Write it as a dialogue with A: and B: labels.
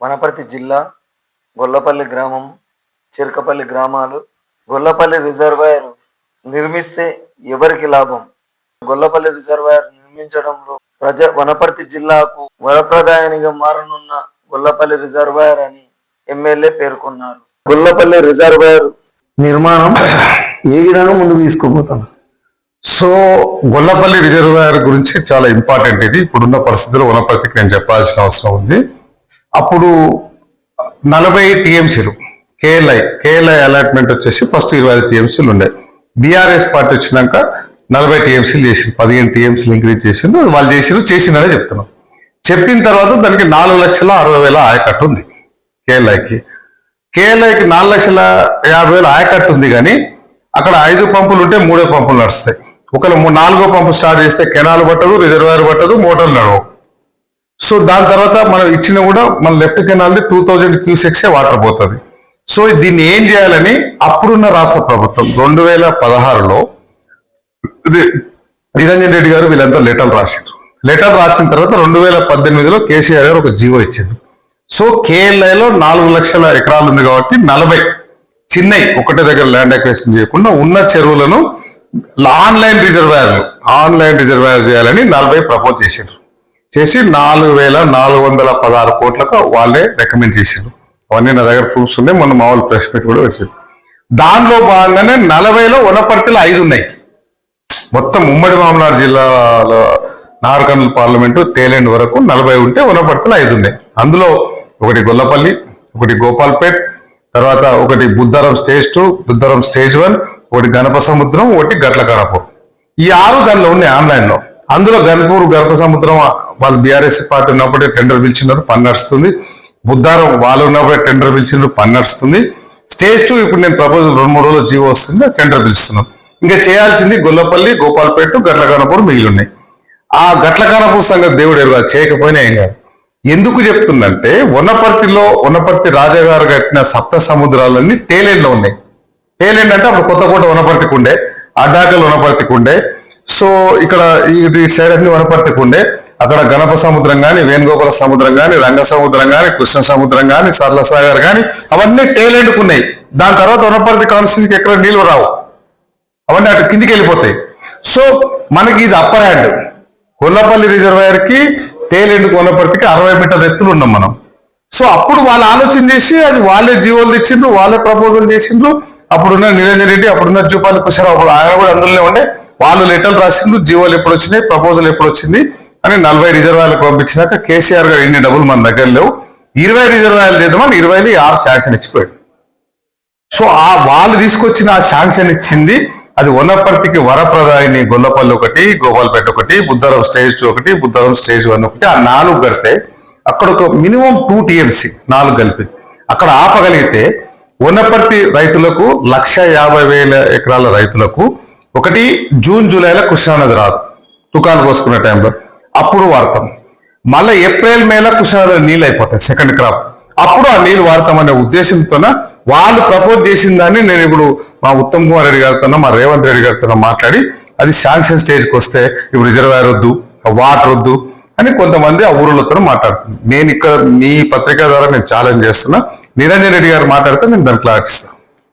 A: వనపర్తి జిల్లా గొల్లపల్లి గ్రామం చిరకపల్లి గ్రామాలు గొల్లపల్లి రిజర్వాయర్ నిర్మిస్తే ఎవరికి లాభం? గొల్లపల్లి రిజర్వాయర్ నిర్మించడంలో ప్రజ వనపర్తి జిల్లాకు వరప్రదాయనిగా మారనున్న గొల్లపల్లి రిజర్వాయర్ అని ఎమ్మెల్యే పేర్కొన్నారు. గొల్లపల్లి రిజర్వాయర్ నిర్మాణం ఏ విధంగా ముందుకు తీసుకుపోతాను
B: సో గొల్లపల్లి రిజర్వాయర్ గురించి చాలా ఇంపార్టెంట్ ఇది. ఇప్పుడున్న పరిస్థితుల్లో వనపర్తికి నేను చెప్పాల్సిన అవసరం ఉంది. అప్పుడు నలభై టీఎంసీలు కేఎల్ఐ కేఎల్ఐ అలాట్మెంట్ వచ్చేసి ఫస్ట్ ఇరవై ఐదు టీఎంసీలు ఉండే. బీఆర్ఎస్ పార్టీ వచ్చినాక నలభై టీఎంసీలు చేసింది పదిహేను టీఎంసీలు ఇంక్రీజ్ చేసిండు అది వాళ్ళు చేసిరు చేసిందనే చెప్తున్నాం. చెప్పిన తర్వాత దానికి నాలుగు లక్షల అరవై వేల ఆయకట్టు ఉంది కేఎల్ఐకి. కేఎల్ఐకి నాలుగు లక్షల యాభై వేల ఆయకట్టు ఉంది కానీ అక్కడ ఐదు పంపులు ఉంటే మూడే పంపులు నడుస్తాయి. ఒకవేళ నాలుగో పంపు స్టార్ట్ చేస్తే కెనాల్ పట్టదు రిజర్వాయర్ పట్టదు మోటార్లు నడవవు. సో దాని తర్వాత మనం ఇచ్చిన కూడా మన లెఫ్ట్ కెనాల్ది టూ థౌజండ్ క్యూసెక్సే వాటర్ పోతుంది. సో దీన్ని ఏం చేయాలని అప్పుడున్న రాష్ట్ర ప్రభుత్వం రెండు వేల పదహారులో నిరంజన్ రెడ్డి గారు వీళ్ళంతా లెటర్ రాసిండ్రు. లెటర్ రాసిన తర్వాత రెండు వేల పద్దెనిమిదిలో కేసీఆర్ గారు ఒక జీవో ఇచ్చింది సో కేఎల్ఐలో నాలుగు లక్షల ఎకరాలు ఉంది కాబట్టి నలభై చిన్నవి ఒకటే దగ్గర ల్యాండ్ అక్వేషన్ చేయకుండా ఉన్న చెరువులను ఆన్లైన్ రిజర్వాయర్లు ఆన్లైన్ రిజర్వాయర్ చేయాలని నలభై ప్రపోజ్ చేశారు చేసి నాలుగు వేల నాలుగు వందల పదహారు కోట్లకు వాళ్ళే రికమెండ్ చేశారు అవన్నీ నా దగ్గర ప్రూఫ్స్ ఉన్నాయి మొన్న మామూలు ప్రెస్ మీట్ కూడా వచ్చింది దానిలో భాగంగానే నలభైలో వనపర్తిలో ఐదు ఉన్నాయి. మొత్తం ఉమ్మడి మామనాడు జిల్లాలో నార్కర్నూలు పార్లమెంటు తేలేండి వరకు నలభై ఉంటే వనపర్తిలో ఐదు ఉన్నాయి. అందులో ఒకటి గొల్లపల్లి ఒకటి గోపాల్పేట్ తర్వాత ఒకటి Buddharam stage two Buddharam stage one ఒకటి గణప సముద్రం ఒకటి గట్ల కనపూర్ ఈ ఆరు దానిలో ఉన్నాయి ఆన్లైన్లో. అందులో గణపూర్ గణప సముద్రం వాళ్ళు బీఆర్ఎస్ పార్టీ ఉన్నప్పుడే టెండర్ పిలిచినారు పని నడుస్తుంది. బుద్ధారం వాళ్ళు ఉన్నప్పుడే టెండర్ పిలిచినారు పని నడుస్తుంది. స్టేజ్ టూ ఇప్పుడు నేను ప్రపోజల్ రెండు మూడు రోజులు జీవో వస్తుంది టెండర్ పిలుస్తున్నాం. ఇంకా చేయాల్సింది గొల్లపల్లి గోపాల్పేట గట్ల కానపూర్ మిగిలి ఉన్నాయి. ఆ గట్ల కానపూర్ సంగతి దేవుడు ఎరుగా చేయకపోయినా ఏం కాదు. ఎందుకు చెప్తుందంటే వనపర్తిలో వనపర్తి రాజాగారు కట్టిన సప్త సముద్రాలన్నీ టేలెండ్లో ఉన్నాయి. టేలెండ్ అంటే అప్పుడు కొత్తకోట వనపర్తికి ఉండే అడ్డాకల్ వనపర్తికి ఉండే. సో ఇక్కడ ఈ సైడ్ అన్ని వనపర్తికి ఉండే. అక్కడ గణప సముద్రం కానీ వేణుగోపాల సముద్రం కానీ రంగ సముద్రం కానీ కృష్ణ సముద్రం కానీ సరళ సాగర్ కానీ అవన్నీ టేలెండ్కు ఉన్నాయి. దాని తర్వాత వనపర్తి కాన్స్టిట్యూన్సీకి ఎక్కడ నీళ్ళు రావు. అవన్నీ అటు కిందికి వెళ్ళిపోతాయి. సో మనకి ఇది అప్పర్ హ్యాండ్ కొల్లపల్లి రిజర్వాయర్కి తేలెండు కొల్లపర్తికి అరవై మీటర్ల ఎత్తులు ఉన్నాం మనం. సో అప్పుడు వాళ్ళు ఆలోచన చేసి అది వాళ్ళే జీవోలు తెచ్చిండ్రు వాళ్ళే ప్రపోజల్ చేసిండ్రు. అప్పుడున్న నిరంజన్ రెడ్డి అప్పుడున్న జూపాలి కుషారావు అప్పుడు ఆయన కూడా అందులోనే ఉండే. వాళ్ళు లెటర్లు రాసిండ్రు జీవోలు ఎప్పుడు వచ్చినాయి ప్రపోజల్ ఎప్పుడు వచ్చింది. అని నలభై రిజర్వాయర్లకు పంపించినాక కేసీఆర్ గారు ఇన్ని డబ్బులు మన దగ్గర లేవు? ఇరవై రిజర్వాయర్లు చేద్దామని ఇరవైలో ఆరు శాంక్షన్ ఇచ్చిపోయాడు సో ఆ వాళ్ళు తీసుకొచ్చిన ఆ శాంక్షన్ ఇచ్చింది. అది వనపర్తికి వరప్రదాయిని గొల్లపల్లి ఒకటి గోపాల్పేట ఒకటి బుద్ధరం స్టేజ్ టూ ఒకటి బుద్ధరం స్టేజ్ వన్ ఒకటి ఆ నాలుగు కడితే అక్కడ ఒక మినిమం టూ టీఎంసీ నాలుగు కలిపి. అక్కడ ఆపగలిగితే వనపర్తి రైతులకు లక్ష యాభై వేల ఎకరాల రైతులకు ఒకటి జూన్ జూలైలో కృష్ణానది రాదు. తుకాలు పోసుకునే టైంలో. అప్పుడు వాడతాం. మళ్ళీ ఏప్రిల్ మేలో కృష్ణానది నీళ్ళు అయిపోతాయి సెకండ్ క్రాప్ అప్పుడు ఆ నీళ్ళు వాడతామనే ఉద్దేశంతోన వాళ్ళు ప్రపోజ్ చేసిన దాన్ని నేను ఇప్పుడు మా ఉత్తమ్ కుమార్ రెడ్డి గారితో మా రేవంత్ రెడ్డి గారితో మాట్లాడి అది శాంక్షన్ స్టేజ్కి వస్తే ఇప్పుడు రిజర్వాయర్ వద్దు వాటర్ వద్దు అని కొంతమంది ఆ ఊళ్ళతో మాట్లాడుతున్నారు. నేను ఇక్కడ మీ పత్రిక ద్వారా నేను ఛాలెంజ్ చేస్తున్నా. నిరంజన్ రెడ్డి గారు మాట్లాడితే నేను దాన్ని క్లారిటిస్తాను